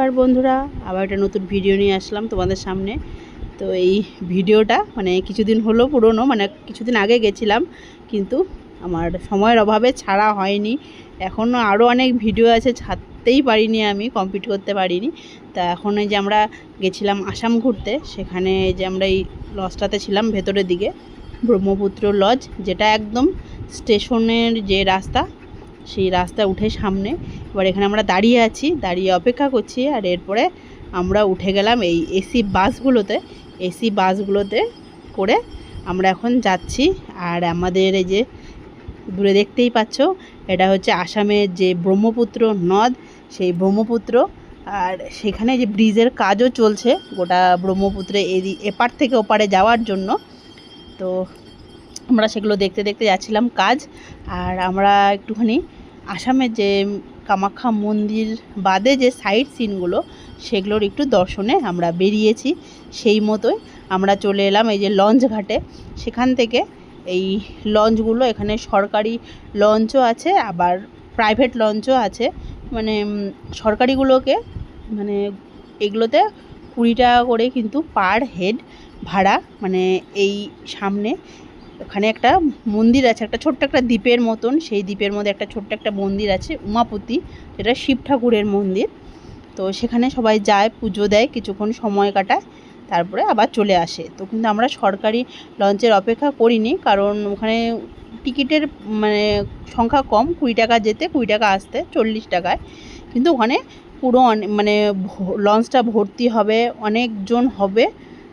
নমস্কার বন্ধুরা, আবার একটা নতুন ভিডিও নিয়ে আসলাম তোমাদের সামনে। তো এই ভিডিওটা মানে কিছুদিন হলো পুরনো মানে কিছুদিন আগে গেছিলাম, কিন্তু আমার সময়ের অভাবে ছাড়া হয়নি। এখনও আরও অনেক ভিডিও আছে, ছাড়তেই পারিনি আমি কমপ্লিট করতে পারিনি। তা এখন এই যে আমরা গেছিলাম আসাম ঘুরতে, সেখানে যে আমরা এই লজটাতে ছিলাম ভেতরের দিকে, ব্রহ্মপুত্র লজ যেটা একদম স্টেশনের যে রাস্তা সেই রাস্তা উঠে সামনে। এবার এখানে আমরা দাঁড়িয়ে আছি, দাঁড়িয়ে অপেক্ষা করছি আর এরপরে আমরা উঠে গেলাম এই এসি বাসগুলোতে। এসি বাসগুলোতে করে আমরা এখন যাচ্ছি আর আমাদের এই যে দূরে দেখতেই পাচ্ছ, এটা হচ্ছে আসামের যে ব্রহ্মপুত্র নদ, সেই ব্রহ্মপুত্র। আর সেখানে যে ব্রিজের কাজও চলছে গোটা ব্রহ্মপুত্রে এপার থেকে ওপারে যাওয়ার জন্য। তো আমরা সেগুলো দেখতে দেখতে যাচ্ছিলাম কাজ, আর আমরা একটুখানি আসামের যে কামাখ্যা মন্দির বাদে যে সাইড সিনগুলো সেগুলোর একটু দর্শনে আমরা বেরিয়েছি সেই মতোই। আমরা চলে এলাম এই যে লঞ্চ ঘাটে। সেখান থেকে এই লঞ্চগুলো এখানে সরকারি লঞ্চও আছে, আবার প্রাইভেট লঞ্চও আছে। মানে সরকারিগুলোকে মানে এগুলোতে কুড়ি টাকা করে কিন্তু পার হেড ভাড়া মানে এই সামনে ওখানে একটা মন্দির আছে, একটা ছোট্ট একটা দ্বীপের মতন, সেই দ্বীপের মধ্যে একটা ছোট্ট একটা মন্দির আছে, উমাপতি, যেটা শিব ঠাকুরের মন্দির। তো সেখানে সবাই যায়, পুজো দেয়, কিছুক্ষণ সময় কাটায়, তারপরে আবার চলে আসে। তো কিন্তু আমরা সরকারি লঞ্চের অপেক্ষা করিনি, কারণ ওখানে টিকিটের মানে সংখ্যা কম, কুড়ি টাকা যেতে, কুড়ি টাকা আসতে, চল্লিশ টাকায়। কিন্তু ওখানে পুরো মানে লঞ্চটা ভর্তি হবে, অনেকজন হবে,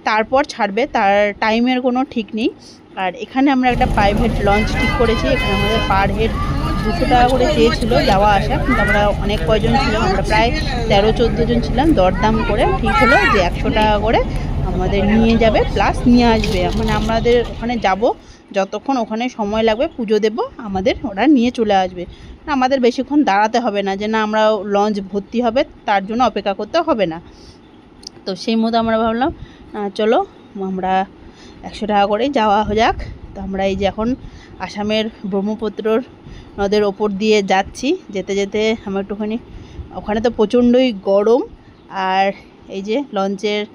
তারপর ছাড়বে, তার টাইমের কোনো ঠিক নেই। আর এখানে আমরা একটা প্রাইভেট লঞ্চ ঠিক করেছি। এখানে আমাদের পার হেড দুশো টাকা করে চেয়েছিল যাওয়া আসা। কিন্তু আমরা অনেক কয়জন ছিলাম, আমরা প্রায় তেরো, চোদ্দ জন ছিলাম। দরদাম করে ঠিক হলো যে একশো টাকা করে আমাদের নিয়ে যাবে প্লাস নিয়ে আসবে। মানে আমাদের ওখানে যাব, যতক্ষণ ওখানে সময় লাগবে পুজো দেব, আমাদের ওরা নিয়ে চলে আসবে। আমাদের বেশিক্ষণ দাঁড়াতে হবে না যে না আমরা লঞ্চ ভর্তি হবে, তার জন্য অপেক্ষা করতে হবে না। তো সেই মতো আমরা ভাবলাম চলো আমরা একশো টাকা করে যাওয়া যাক। তো আমরা এই যে এখন আসামের ব্রহ্মপুত্রর নদের ওপর দিয়ে যাচ্ছি। যেতে যেতে আমার একটুখানি, ওখানে তো প্রচণ্ডই গরম আর এই যে লঞ্চের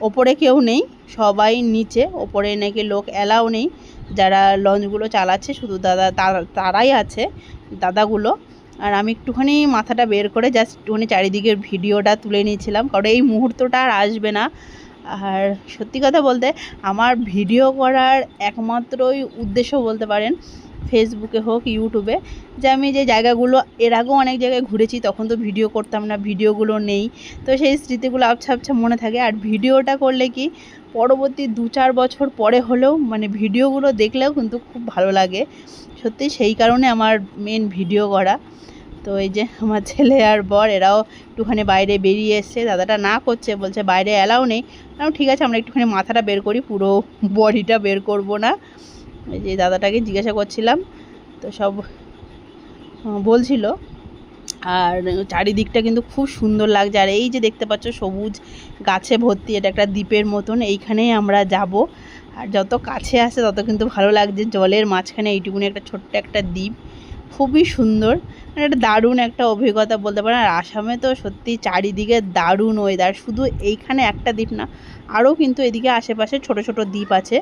ওপরে কেউ নেই, সবাই নিচে। ওপরে নাকি লোক এলাও নেই যারা লঞ্চগুলো চালাচ্ছে, শুধু দাদা তারা- তারাই আছে, দাদাগুলো। আর আমি একটুখানি মাথাটা বের করে জাস্ট একটুখানি চারিদিকের ভিডিওটা তুলে নিয়েছিলাম, কারণ এই মুহূর্তটা আর আসবে না। আর সত্যি কথা বলতে আমার ভিডিও করার একমাত্রই উদ্দেশ্য বলতে পারেন ফেসবুকে হোক ইউটিউবে যে আমি যে জায়গাগুলো, এর আগেও অনেক জায়গায় ঘুরেছি, তখন তো ভিডিও করতাম না, ভিডিওগুলো নেই। তো সেই স্মৃতিগুলো আবছা আবছা মনে থাকে। আর ভিডিওটা করলে কি, পরবর্তী দু চার বছর পরে হলেও মানে ভিডিওগুলো দেখলেও কিন্তু খুব ভালো লাগে। সত্যি সেই কারণে আমার মেন ভিডিও করা। তো এই যে আমার ছেলে আর বর, এরাও একটুখানি বাইরে বেরিয়ে এসছে। দাদাটা না করছে, বলছে বাইরে অ্যালাও নেই। ঠিক আছে, আমরা একটুখানি মাথাটা বের করি, পুরো বডিটা বের করব না। এই যে দাদাটাকে জিজ্ঞাসা করছিলাম, তো সব বলছিল। আর চারিদিকটা কিন্তু খুব সুন্দর লাগছে। আর এই যে দেখতে পাচ্ছ, সবুজ গাছে ভর্তি, এটা একটা দ্বীপের মতন। এইখানেই আমরা যাব। আর যত কাছে আসে, তত কিন্তু ভালো লাগছে। জলের মাঝখানে এইটুকুনি একটা ছোট্ট একটা দ্বীপ। খুবই সুন্দর। মানে একটা দারুণ একটা অভিজ্ঞতা বলতে পারেন। আর আসামে তো সত্যি চারিদিকে দারুণ ওয়েদার শুধু এইখানে একটা দ্বীপ না, আরও কিন্তু এদিকে আশেপাশে ছোট ছোট দ্বীপ আছে।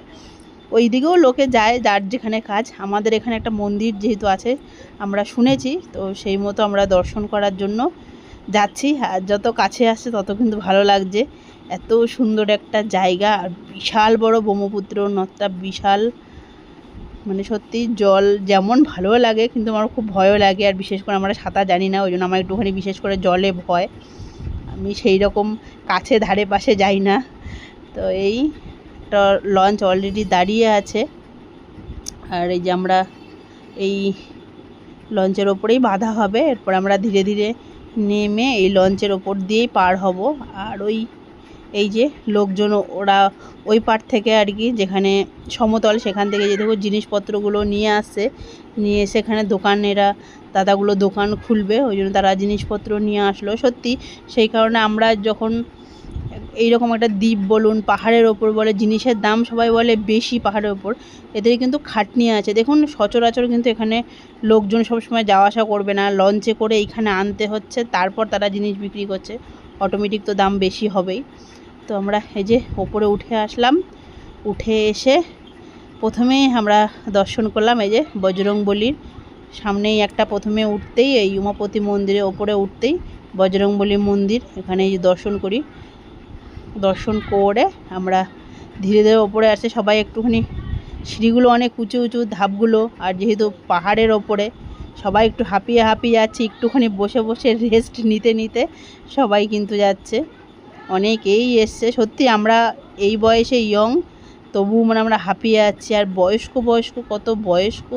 ওই দিকেও লোকে যায় যার যেখানে কাজ। আমাদের এখানে একটা মন্দির যেহেতু আছে, আমরা শুনেছি। তো সেই মতো আমরা দর্শন করার জন্য যাচ্ছি। আর যত কাছে আসছে তত কিন্তু ভালো লাগছে। এত সুন্দর একটা জায়গা। আর বিশাল বড় ব্রহ্মপুত্র নদটা বিশাল মানে সত্যি জল যেমন ভালো লাগে, কিন্তু আমার খুব ভয়ও লাগে। আর বিশেষ করে আমরা সাঁতার জানি না, ওই জন্য আমার একটুখানি বিশেষ করে জলে ভয়। আমি সেই রকম কাছে, ধারে, পাশে যাই না। তো এই লঞ্চ অলরেডি দাঁড়িয়ে আছে। আর এই যে আমরা এই লঞ্চের ওপরেই বাঁধা হবে। এরপর আমরা ধীরে ধীরে নেমে এই লঞ্চের ওপর দিয়েই পার হব। আর ওই এই যে লোকজন ওরা ওই পার থেকে আর কি যেখানে সমতল সেখান থেকে যে দেখো জিনিসপত্রগুলো নিয়ে আসছে নিয়ে সেখানে দোকানেরা দাদাগুলো দোকান খুলবে, ওই জন্য তারা জিনিসপত্র নিয়ে আসলো। সত্যি সেই কারণে আমরা যখন এইরকম একটা দ্বীপ বলুন, পাহাড়ের ওপর বলে, জিনিসের দাম সবাই বলে বেশি পাহাড়ের ওপর, এদের কিন্তু খাটনি আছে। দেখুন সচরাচর কিন্তু এখানে লোকজন সবসময় যাওয়া আসা করবে না লঞ্চে করে এইখানে আনতে হচ্ছে, তারপর তারা জিনিস বিক্রি করছে। অটোমেটিক তো দাম বেশি হবেই। তো আমরা এই যে ওপরে উঠে আসলাম। উঠে এসে প্রথমেই আমরা দর্শন করলাম এই যে বজরং বলির সামনেই একটা প্রথমে উঠতেই এই উমাপতি মন্দিরে ওপরে উঠতেই বজরংবলির মন্দির। এখানে এই যে দর্শন করি। দর্শন করে আমরা ধীরে ধীরে ওপরে আসে। সবাই একটুখানি সিঁড়িগুলো অনেক উঁচু উঁচু ধাপগুলো আর যেহেতু পাহাড়ের ওপরে, সবাই একটু হাঁপিয়ে হাঁপিয়ে যাচ্ছে। একটুখানি বসে বসে রেস্ট নিতে নিতে সবাই কিন্তু যাচ্ছে। অনেকেই এসছে। সত্যি আমরা এই বয়সে ইয়ং তবু মানে আমরা হাঁপিয়ে যাচ্ছি। আর বয়স্ক বয়স্ক, কত বয়স্ক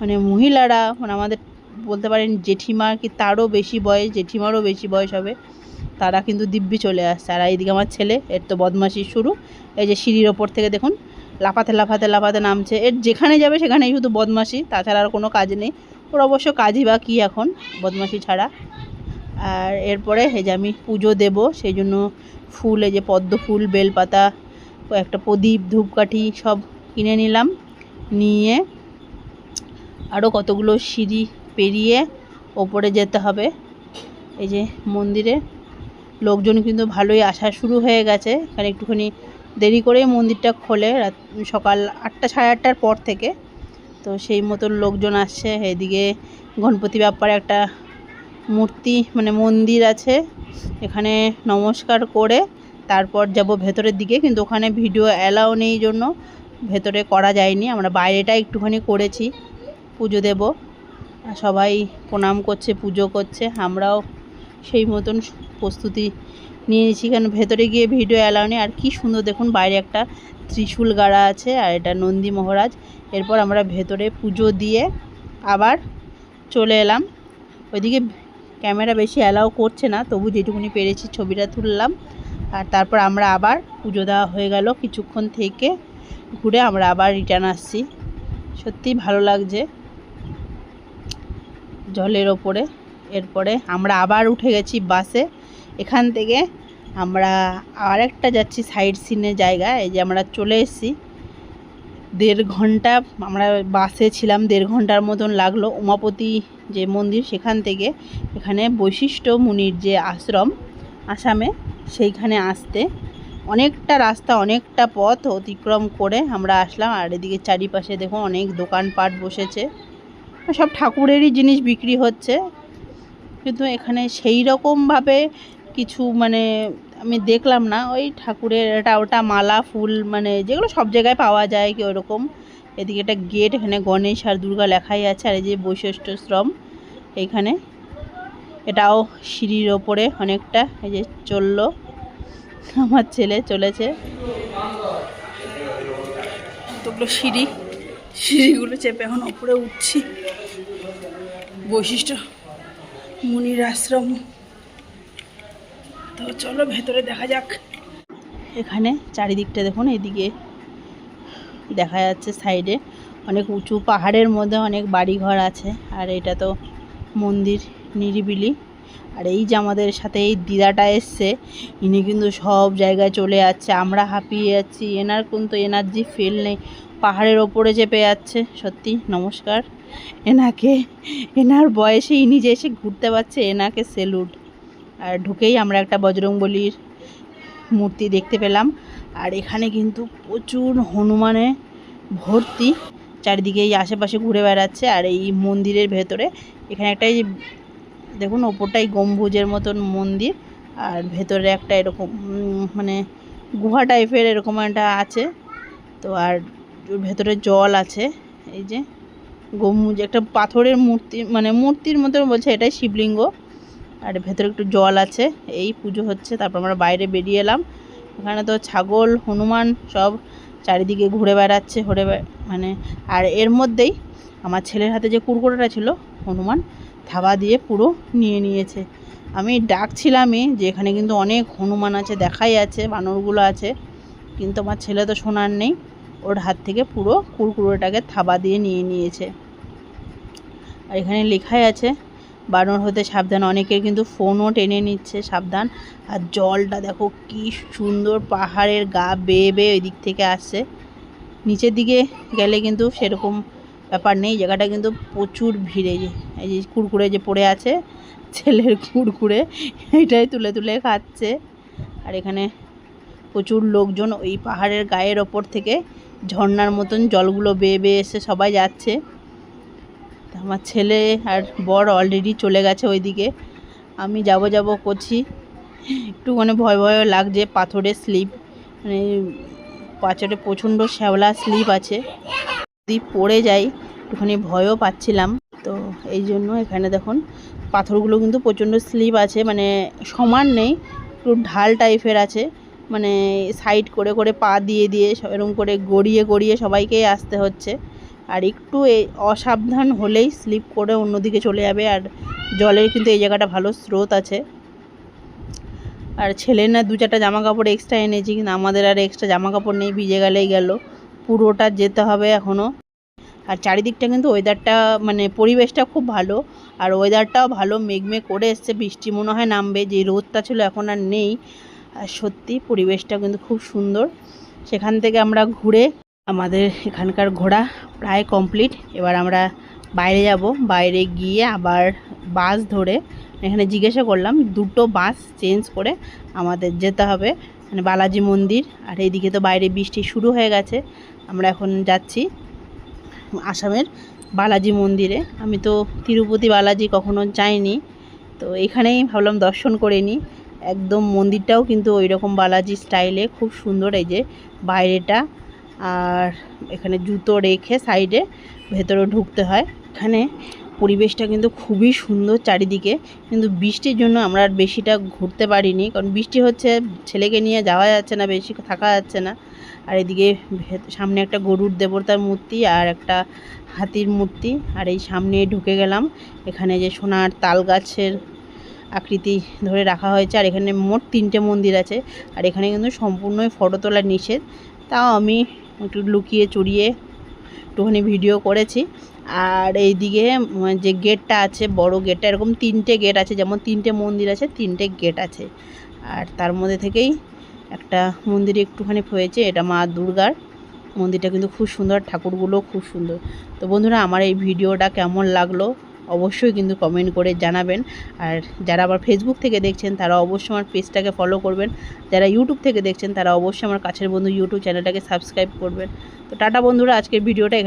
মানে মহিলারা মানে আমাদের বলতে পারেন জেঠিমা কি তারও বেশি বয়স, জেঠিমারও বেশি বয়স হবে। তারা কিন্তু দিব্যি চলে আসছে। আর এইদিকে আমার ছেলে, এর তো বদমাশি শুরু। এই যে সিঁড়ির ওপর থেকে দেখুন, লাফাতে লাফাতে লাফাতে নামছে। এর যেখানে যাবে সেখানেই শুধু বদমাশি, তাছাড়া আর কোনো কাজ নেই। ওর অবশ্য কাজই বা কী এখন, বদমাশি ছাড়া। আর এরপরে এই যে আমি পুজো দেব, সেই জন্য ফুল, এই যে পদ্ম ফুল, বেলপাতা, একটা প্রদীপ, ধূপকাঠি সব কিনে নিলাম। নিয়ে আরও কতগুলো সিঁড়ি পেরিয়ে ওপরে যেতে হবে। এই যে মন্দিরে লোকজন কিন্তু ভালোই আসা শুরু হয়ে গেছে। এখানে একটুখানি দেরি করে মন্দিরটা খোলে, রাত সকাল আটটা, সাড়ে আটটার পর থেকে। তো সেই মতন লোকজন আসছে। এদিকে গণপতি বাপ্পার একটা মূর্তি মানে মন্দির আছে। এখানে নমস্কার করে তারপর যাব ভেতরের দিকে, কিন্তু ওখানে ভিডিও অ্যালাও নেই জন্য। ভেতরে করা যায়নি, আমরা বাইরেটা একটুখানি করেছি, পুজো দেব। আর সবাই প্রণাম করছে, পুজো করছে, আমরাও সেই মতন প্রস্তুতি নিয়েছি কারণ ভেতরে গিয়ে ভিডিও অ্যালাউ নেই। আর কি সুন্দর, দেখুন বাইরে একটা ত্রিশূল গাড়া আছে, আর এটা নন্দী মহারাজ। এরপর আমরা ভেতরে পুজো দিয়ে আবার চলে এলাম। ওইদিকে ক্যামেরা বেশি অ্যালাউ করছে না, তবু যেটুকুনি পেরেছি ছবিটা তুললাম। আর তারপর আমরা আবার পুজো দেওয়া হয়ে গেল কিছুক্ষণ থেকে, ঘুরে আমরা আবার রিটার্ন আসছি। সত্যিই ভালো লাগছে জলের ওপরে। এরপরে আমরা আবার উঠে গেছি বাসে এখান থেকে আমরা আরেকটা যাচ্ছি সাইড সিনের জায়গা এই যে আমরা চলে এসেছি। দেড় ঘণ্টা আমরা বাসে ছিলাম, দেড় ঘণ্টার মতন লাগল। উমাপতি যে মন্দির সেখান থেকে এখানে বৈশিষ্ট্য মুনির যে আশ্রম আসামে, সেইখানে আসতে। অনেকটা রাস্তা, অনেকটা পথ অতিক্রম করে আমরা আসলাম। আর এদিকে চারিপাশে দেখুন অনেক দোকানপাট বসেছে। সব ঠাকুরেরই জিনিস বিক্রি হচ্ছে। কিন্তু এখানে সেই রকমভাবে কিছু মানে আমি দেখলাম না। ওই ঠাকুরের এটা ওটা মালা, ফুল মানে যেগুলো সব জায়গায় পাওয়া যায় কি ওরকম। এদিকে একটা গেট, এখানে গণেশ আর দুর্গা লেখাই আছে, আর এই যে বৈশিষ্ট্য শ্রম এইখানে। এটাও সিঁড়ির ওপরে অনেকটা, এই যে চলল। আমার ছেলে চলেছে। কতগুলো সিঁড়ি, সিঁড়িগুলো চেপে এখন ওপরে উঠছি। বৈশিষ্ট্য, মুনির আশ্রম। তো চলো ভেতরে দেখা যাক। এখানে চারিদিকটা দেখুন, এদিকে দেখা যাচ্ছে সাইডে। অনেক উঁচু পাহাড়ের মধ্যে অনেক বাড়িঘর আছে। আর এটা তো মন্দির নিরিবিলি। আর এই যে আমাদের সাথে এই দিদাটা এসছে, ইনি কিন্তু সব জায়গায় চলে যাচ্ছে। আমরা হাঁপিয়ে যাচ্ছি। এনার কিন্তু এনার্জি ফেল নেই। পাহাড়ের ওপরে চেপে যাচ্ছে। সত্যি, নমস্কার। এনাকে, এনার বয়সে ইনি যে এসে ঘুরতে পারছে, এনাকে সেলুট আর ঢুকেই আমরা একটা বজরংবলির মূর্তি দেখতে পেলাম। আর এখানে কিন্তু প্রচুর হনুমানে ভর্তি, চারিদিকে এই আশেপাশে ঘুরে বেড়াচ্ছে আর এই মন্দিরের ভেতরে। এখানে একটা এই দেখুন ওপরটাই গম্বুজের মতন মন্দির আর ভেতরে একটা এরকম মানে গুহা টাইপের এরকম একটা আছে। তো আর ভেতরে জল আছে, এই যে গম্বুজ, একটা পাথরের মূর্তি মানে মূর্তির মতন বলছে এটাই শিবলিঙ্গ। আর ভেতরে একটু জল আছে, এই পুজো হচ্ছে, তারপর আমরা বাইরে বেরিয়ে এলাম। এখানে তো ছাগল, হনুমান সব চারিদিকে ঘুরে বেড়াচ্ছে, ঘুরে মানে আর এর মধ্যেই আমার ছেলের হাতে যে কুরকুরেটা ছিল, হনুমান, থাবা দিয়ে পুরো নিয়ে নিয়েছে। আমি ডাকছিলামই যে এখানে কিন্তু অনেক হনুমান আছে, দেখাই আছে, বানরগুলো আছে, কিন্তু আমার ছেলে তো শোনার নেই। ওর হাত থেকে পুরো কুরকুরেটাকে থাবা দিয়ে নিয়ে নিয়েছে। আর এখানে লেখাই আছে বানর হতে সাবধান। অনেকের কিন্তু ফোনও টেনে নিচ্ছে সাবধান। আর জলটা দেখো কি সুন্দর পাহাড়ের গা বেয়ে বেয়ে ওই দিক থেকে আসছে। নিচের দিকে গেলে কিন্তু সেরকম ব্যাপার নেই। জায়গাটা কিন্তু প্রচুর ভিড়ে। এই যে এই যে কুরকুরে যে পড়ে আছে, ছেলের কুরকুরে, এটাই তুলে তুলে খাচ্ছে। আর এখানে প্রচুর লোকজন ওই পাহাড়ের গায়ের ওপর থেকে ঝর্নার মতন জলগুলো বেয়ে বেয়ে এসে সবাই যাচ্ছে। আমার ছেলে আর বর অলরেডি চলে গেছে ওইদিকে। আমি যাব যাব করছি। একটু মানে ভয় ভয় লাগছে, পাথরের স্লিপ মানে পাথরে প্রচণ্ড শ্যাওলা স্লিপ আছে। যদি পড়ে যাই, একটুখানি ভয়ও পাচ্ছিলাম। তো এই জন্য এখানে দেখুন, পাথরগুলো কিন্তু প্রচণ্ড স্লিপ আছে মানে সমান নেই, একটু ঢাল টাইপের আছে। মানে সাইড করে করে পা দিয়ে দিয়ে এরকম করে গড়িয়ে গড়িয়ে সবাইকেই আসতে হচ্ছে। আর একটু অসাবধান হলেই স্লিপ করে অন্যদিকে চলে যাবে। আর জলের কিন্তু এই জায়গাটা ভালো স্রোত আছে। আর ছেলের না দু চারটা জামা কাপড় এক্সট্রা এনেছি, কিন্তু আমাদের আর এক্সট্রা জামা কাপড় নেই, ভিজে গেলেই গেল। পুরোটা যেতে হবে এখনও আর চারিদিকটা কিন্তু ওয়েদারটা মানে পরিবেশটা খুব ভালো। আর ওয়েদারটাও ভালো মেঘমেঘ করে এসছে, বৃষ্টি মনে হয় নামবে, যে রোদটা ছিল এখন আর নেই। আর সত্যি পরিবেশটা কিন্তু খুব সুন্দর। সেখান থেকে আমরা ঘুরে আমাদের এখানকার ঘোরা প্রায় কমপ্লিট এবার আমরা বাইরে যাব। বাইরে গিয়ে আবার বাস ধরে এখানে জিজ্ঞাসা করলাম, দুটো বাস চেঞ্জ করে আমাদের যেতে হবে। মানে বালাজি মন্দির, আর এইদিকে তো বাইরে বৃষ্টি শুরু হয়ে গেছে। আমরা এখন যাচ্ছি আসামের বালাজি মন্দিরে। আমি তো তিরুপতি বালাজি কখনো যাইনি, তো এখানেই ভাবলাম দর্শন করে নিই একদম মন্দিরটাও কিন্তু ওই রকম বালাজি স্টাইলে খুব সুন্দর এই যে বাইরেটা। আর এখানে জুতো রেখে সাইডে ভেতরে ঢুকতে হয়। এখানে পরিবেশটা কিন্তু খুবই সুন্দর চারিদিকে। কিন্তু বৃষ্টির জন্য আমরা আর বেশিটা ঘুরতে পারিনি। কারণ বৃষ্টি হচ্ছে, ছেলেকে নিয়ে যাওয়া যাচ্ছে না, বেশি থাকা যাচ্ছে না। আর এদিকে সামনে একটা গরুর দেবতার মূর্তি আর একটা হাতির মূর্তি। আর এই সামনে ঢুকে গেলাম। এখানে যে সোনার তাল গাছের আকৃতি ধরে রাখা হয়েছে। আর এখানে মোট তিনটে মন্দির আছে। আর এখানে কিন্তু সম্পূর্ণই ফটো তোলা নিষেধ। তাও আমি একটু লুকিয়ে চুরিয়ে একটুখানি ভিডিও করেছি। আর এইদিকে যে গেটটা আছে, বড় গেটটা, এরকম তিনটে গেট আছে, যেমন তিনটে মন্দির আছে, তিনটে গেট আছে। আর তার মধ্যে থেকেই একটা মন্দিরে একটুখানি হয়েছে, এটা মা দুর্গার। মন্দিরটা কিন্তু খুব সুন্দর, ঠাকুরগুলো খুব সুন্দর। তো বন্ধুরা, আমার এই ভিডিওটা কেমন লাগল? অবশ্যই কিন্তু কমেন্ট করে জানাবেন। আর যারা আবার ফেসবুক থেকে দেখছেন, তারা অবশ্যই আমার পেজটাকে ফলো করবেন। যারা ইউটিউব থেকে দেখছেন, তারা অবশ্যই আমার কাছের বন্ধু ইউটিউব চ্যানেলটাকে সাবস্ক্রাইব করবেন। তো টাটা বন্ধুরা, আজকের ভিডিওটা এখানে